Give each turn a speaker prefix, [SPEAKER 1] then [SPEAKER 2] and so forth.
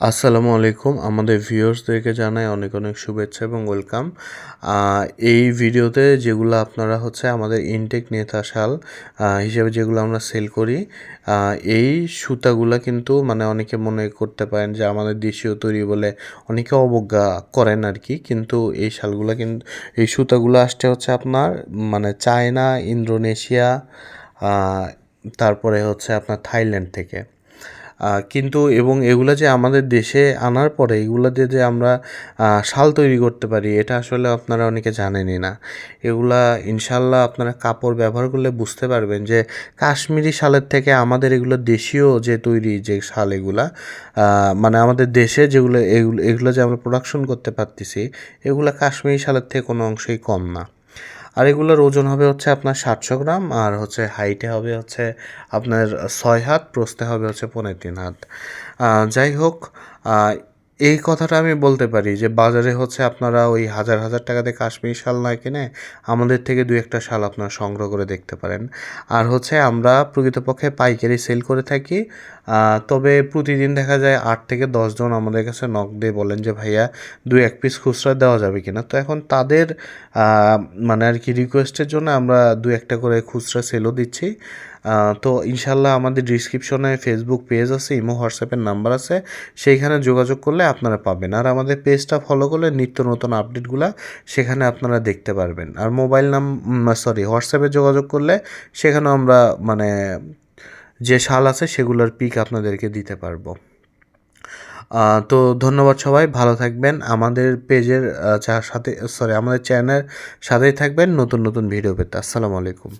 [SPEAKER 1] আসসালামু আলাইকুম। আমাদের ভিউয়ার্সদেরকে জানাই অনেক অনেক শুভেচ্ছা এবং ওয়েলকাম। এই ভিডিওতে যেগুলো আপনারা হচ্ছে আমাদের ইনটেক নেতা শাল হিসেবে যেগুলো আমরা সেল করি এই সুতাগুলা কিন্তু মানে অনেকে মনে করতে পারেন যে আমাদের দেশীয় তৈরি বলে অনেকে অবজ্ঞা করেন আর কি। কিন্তু এই শালগুলা কিন্তু এই সুতাগুলো আসছে হচ্ছে আপনার মানে চায়না, ইন্দোনেশিয়া তারপরে হচ্ছে আপনার থাইল্যান্ড থেকে। কিন্তু এবং এগুলা যে আমাদের দেশে আনার পরে, এগুলা দিয়ে যে আমরা শাল তৈরি করতে পারি, এটা আসলে আপনারা অনেকে জানেনই না। এগুলা ইনশাল্লাহ আপনারা কাপড় ব্যবহার করলে বুঝতে পারবেন যে কাশ্মীরি শালের থেকে আমাদের এগুলো দেশীয় যে তৈরি যে শাল এগুলা মানে আমাদের দেশে যেগুলো, এগুলো এগুলো যে আমরা প্রোডাকশন করতে পারতেছি, এগুলা কাশ্মীরি শালের থেকে কোনো অংশই কম না। আর এগুলোর ওজন হবে হচ্ছে আপনার সাতশো গ্রাম, আর হচ্ছে হাইটে হবে হচ্ছে আপনার ছয় হাত প্রস্তে হবে হচ্ছে পনেরো তিন হাত। যাই হোক এই কথাটা আমি বলতে পারি যে বাজারে হচ্ছে আপনারা ওই হাজার হাজার টাকাতে কাশ্মীরি শাল না কিনে আমাদের থেকে দু একটা শাল আপনারা সংগ্রহ করে দেখতে পারেন। আর হচ্ছে আমরা প্রকৃতপক্ষে পাইকারি সেল করে থাকি। তবে প্রতিদিন দেখা যায় আট থেকে দশজন আমাদের কাছে নক দিয়ে বলেন যে, ভাইয়া, দু এক পিস খুচরা দেওয়া যাবে কিনা? তো এখন তাদের মানে আর কি রিকোয়েস্টের জন্য আমরা দু একটা করে খুচরা সেলও দিচ্ছি। তো ইনশাল্লাহ আমাদের ডিসক্রিপশনে ফেসবুক পেজ আছে ইমো হোয়াটসঅ্যাপের নাম্বার আছে। সেইখানে যোগাযোগ করলে আপনারা পাবেন। আর আমাদের পেজটা ফলো করলে নিত্য নতুন আপডেটগুলো সেখানে আপনারা দেখতে পারবেন। আর মোবাইল নাম সরি হোয়াটসঅ্যাপে যোগাযোগ করলে সেখানে আমরা মানে যে শাল আছে সেগুলোর পিক আপনাদেরকে দিতে পারব। তো ধন্যবাদ সবাই, ভালো থাকবেন। আমাদের পেজের সাথে সরি আমাদের চ্যানেলের সাথেই থাকবেন। নতুন নতুন ভিডিও পেতে। আসসালামু আলাইকুম।